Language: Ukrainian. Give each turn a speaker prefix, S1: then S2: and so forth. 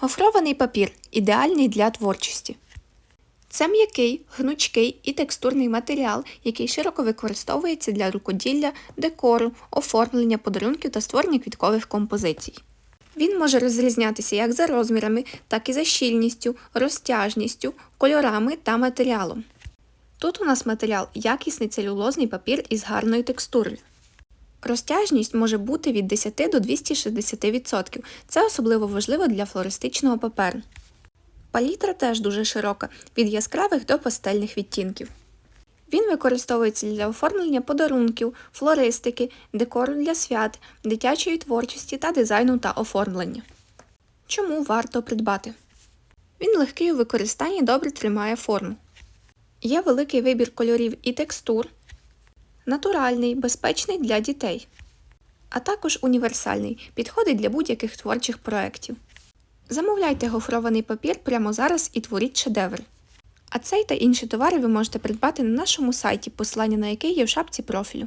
S1: Гофрований папір ідеальний для творчості. Це м'який, гнучкий і текстурний матеріал, який широко використовується для рукоділля, декору, оформлення подарунків та створення квіткових композицій. Він може розрізнятися як за розмірами, так і за щільністю, розтяжністю, кольорами та матеріалом. Тут у нас матеріал якісний целюлозний папір із гарною текстурою. Розтяжність може бути від 10 до 260%. Це особливо важливо для флористичного паперу. Палітра теж дуже широка, від яскравих до пастельних відтінків. Він використовується для оформлення подарунків, флористики, декору для свят, дитячої творчості та дизайну та оформлення. Чому варто придбати? Він легкий у використанні добре тримає форму. Є великий вибір кольорів і текстур, натуральний, безпечний для дітей, а також універсальний, підходить для будь-яких творчих проєктів. Замовляйте гофрований папір прямо зараз і творіть шедевр. А цей та інші товари ви можете придбати на нашому сайті, посилання на який є в шапці профілю.